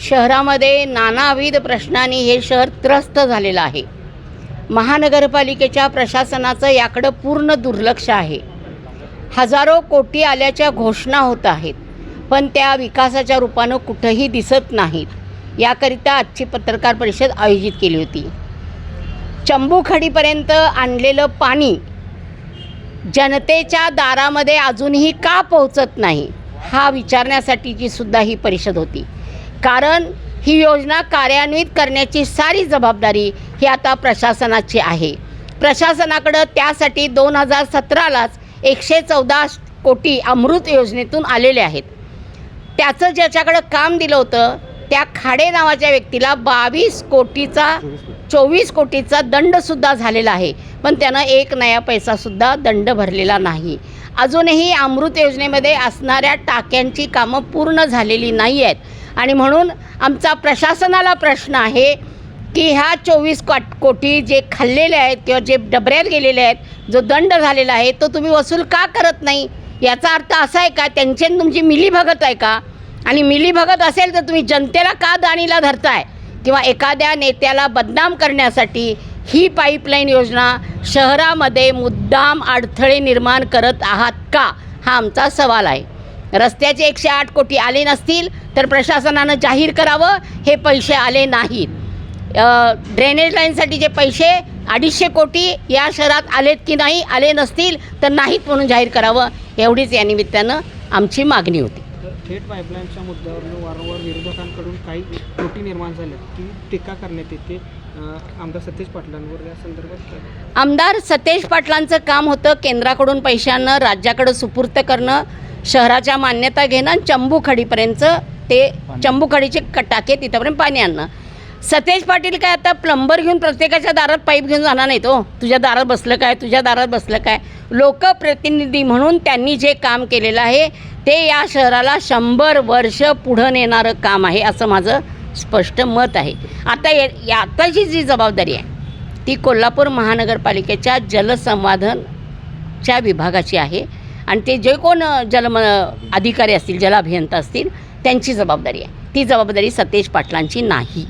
शहरामध्ये नानाविध प्रश्नांनी हे शहर त्रस्त झालेलं आहे. महानगरपालिकेच्या प्रशासनाचं याकडं पूर्ण दुर्लक्ष आहे. हजारो कोटी आल्याच्या घोषणा होत आहेत पण त्या विकासाच्या रूपानं कुठंही दिसत नाहीत याकरिता आजची पत्रकार परिषद आयोजित केली होती. चंबूखडीपर्यंत आणलेलं पाणी जनतेच्या दारामध्ये अजूनही का पोहोचत नाही हा विचारण्यासाठीची सुद्धा ही परिषद होती. कारण ही योजना कार्यान्वित करण्याची सारी जबाबदारी ही आता प्रशासनाची आहे. प्रशासनाकडं त्यासाठी दोन हजार सतरालाच एकशे चौदा कोटी अमृत योजनेतून आलेले आहेत. त्याचं ज्याच्याकडं काम दिलं होतं त्या खाडे नावाच्या व्यक्तीला बावीस कोटीचा चोवीस कोटीचा दंडसुद्धा झालेला आहे. पण त्यानं एक नया पैसासुद्धा दंड भरलेला नाही. अजूनही अमृत योजनेमध्ये असणाऱ्या टाक्यांची कामं पूर्ण झालेली नाही आहेत. आणि म्हणून आमचा प्रशासनाला प्रश्न आहे की ह्या चोवीस कोट कोटी जे खाल्लेले आहेत किंवा जे डबऱ्यात गेलेले आहेत जो दंड झालेला आहे तो तुम्ही वसूल का करत नाही? याचा अर्थ असा आहे का त्यांची तुमची मिलीभगत आहे का? आणि मिलीभगत असेल तर तुम्ही जनतेला का दाणीला धरताय? किंवा एखाद्या नेत्याला बदनाम करण्यासाठी ही पाईपलाईन योजना शहरामध्ये मुद्दाम अडथळे निर्माण करत आहात का? हा आमचा सवाल आहे. रस्त्याचे एकशे आठ कोटी आले नसतील तर प्रशासनानं जाहीर करावं हे पैसे आले नाहीत ड्रेनेज लाईनसाठी पैसे अडीचशे कोटी या शहरात आलेत की नाही आले नसतील तर नाहीत म्हणून जाहीर करावं एवढीच या निमित्तानं आमची मागणी होती थेट पाईपलाईनच्या मुद्द्यावरून वारंवार विरोधकांकडून काही त्रुटी निर्माण झाल्या की टीका करण्यात येते आमदार सतीश पाटलांवर या संदर्भात? आमदार सतेज पाटलांचं काम होतं केंद्राकडून पैशांना राज्याकडं सुपूर्त करणं शहराच्या मान्यता घेणं आणि चंबूखडीपर्यंत ते चंबूखडीचे क- टाके तिथंपर्यंत पाणी आणणं. सतेज पाटील काय आता प्लंबर घेऊन प्रत्येकाच्या दारात पाईप घेऊन जाणार नाहीत हो. तुझ्या दारात बसलं काय? तुझ्या दारात बसलं काय? लोकप्रतिनिधी म्हणून त्यांनी जे काम केलेलं आहे ते या शहराला शंभर वर्ष पुढं नेणारं काम आहे असं माझं स्पष्ट मत आहे. आता या आताची जी जबाबदारी आहे ती कोल्हापूर महानगरपालिकेच्या जलसंवादनच्या विभागाची आहे. आणि ते जे कोण जलम अधिकारी असतील जलाभियंता असतील त्यांची जबाबदारी आहे. ती जबाबदारी सतेज पाटलांची नाही.